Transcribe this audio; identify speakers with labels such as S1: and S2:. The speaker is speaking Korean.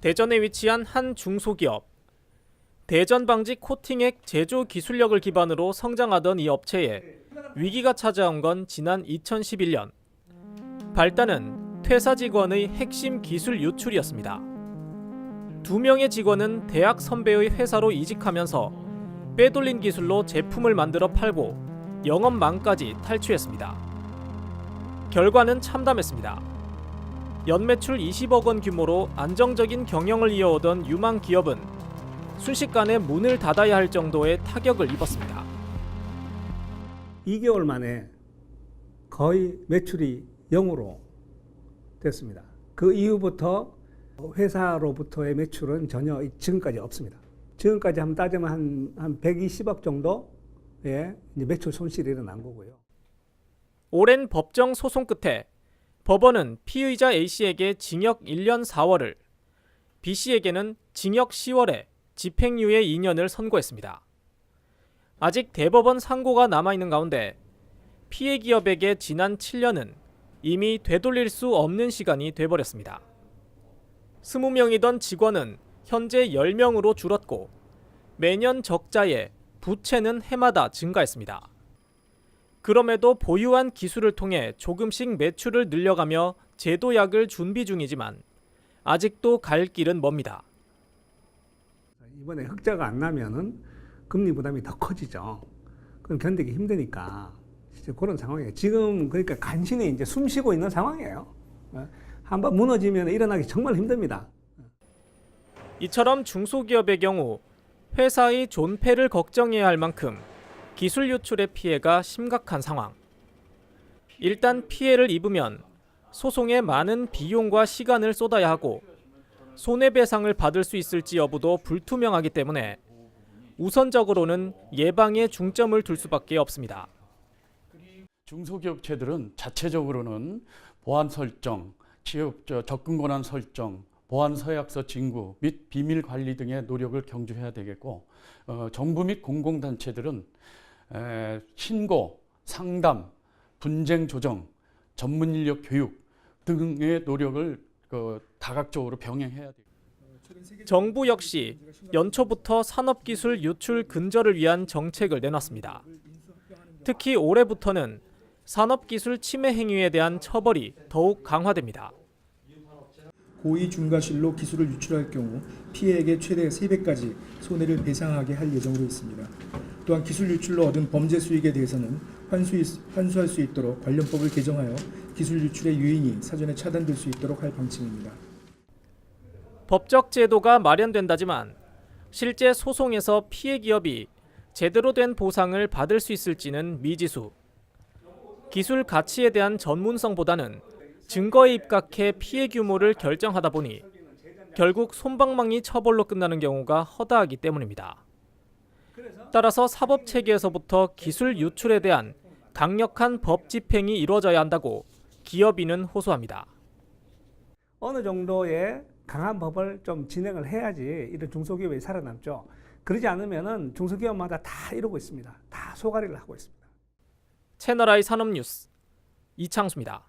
S1: 대전에 위치한 한 중소기업. 대전 방지 코팅액 제조 기술력을 기반으로 성장하던 이 업체에 위기가 찾아온 건 지난 2011년. 발단은 퇴사 직원의 핵심 기술 유출이었습니다. 두 명의 직원은 대학 선배의 회사로 이직하면서 빼돌린 기술로 제품을 만들어 팔고 영업망까지 탈취했습니다. 결과는 참담했습니다. 연매출 20억 원 규모로 안정적인 경영을 이어오던 유망 기업은 순식간에 문을 닫아야 할 정도의 타격을 입었습니다.
S2: 2개월 만에 거의 매출이 0으로 됐습니다. 그 이후부터 회사로부터의 매출은 전혀 지금까지 없습니다. 지금까지 한번 따지면 한, 한 120억 정도의 매출 손실이 일어난 거고요.
S1: 오랜 법정 소송 끝에 법원은 피의자 A씨에게 징역 1년 4월을, B씨에게는 징역 10월에 집행유예 2년을 선고했습니다. 아직 대법원 상고가 남아있는 가운데 피해 기업에게 지난 7년은 이미 되돌릴 수 없는 시간이 돼버렸습니다. 20명이던 직원은 현재 10명으로 줄었고 매년 적자에 부채는 해마다 증가했습니다. 그럼에도 보유한 기술을 통해 조금씩 매출을 늘려가며 제도약을 준비 중이지만 아직도 갈 길은 멉니다.
S2: 이번에 흑자가 안 나면은 금리 부담이 더 커지죠. 그럼 견디기 힘드니까 진짜 그런 상황이에요. 지금 그러니까 간신히 이제 숨 쉬고 있는 상황이에요. 어? 한번 무너지면 일어나기 정말 힘듭니다.
S1: 이처럼 중소기업의 경우 회사의 존폐를 걱정해야 할 만큼 기술 유출의 피해가 심각한 상황. 일단 피해를 입으면 소송에 많은 비용과 시간을 쏟아야 하고 손해배상을 받을 수 있을지 여부도 불투명하기 때문에 우선적으로는 예방에 중점을 둘 수밖에 없습니다.
S3: 중소기업체들은 자체적으로는 보안 설정, 저 접근 권한 설정, 보안 서약서 진구 및 비밀 관리 등의 노력을 경주해야 되겠고 어, 정부 및 공공단체들은 에, 신고, 상담, 분쟁 조정, 전문 인력 교육 등의 노력을 그, 다각적으로 병행해야 됩니다.
S1: 정부 역시 연초부터 산업기술 유출 근절을 위한 정책을 내놨습니다. 특히 올해부터는 산업기술 침해 행위에 대한 처벌이 더욱 강화됩니다.
S4: 고의 중과실로 기술을 유출할 경우 피해액의 최대 3배까지 손해를 배상하게 할 예정으로 있습니다. 또한 기술 유출로 얻은 범죄 수익에 대해서는 환수, 환수할 수 있도록 관련법을 개정하여 기술 유출의 유인이 사전에 차단될 수 있도록 할 방침입니다.
S1: 법적 제도가 마련된다지만 실제 소송에서 피해 기업이 제대로 된 보상을 받을 수 있을지는 미지수. 기술 가치에 대한 전문성보다는 증거에 입각해 피해 규모를 결정하다 보니 결국 솜방망이 처벌로 끝나는 경우가 허다하기 때문입니다. 따라서 사법 체계에서부터 기술 유출에 대한 강력한 법 집행이 이루어져야 한다고 기업인은 호소합니다.
S2: 어느 정도의 강한 법을 좀 진행을 해야지 이런 중소기업이 살아남죠. 그러지 않으면은 중소기업마다 다 이러고 있습니다. 다 소가리를 하고 있습니다.
S1: 채널I 산업뉴스 이창수입니다.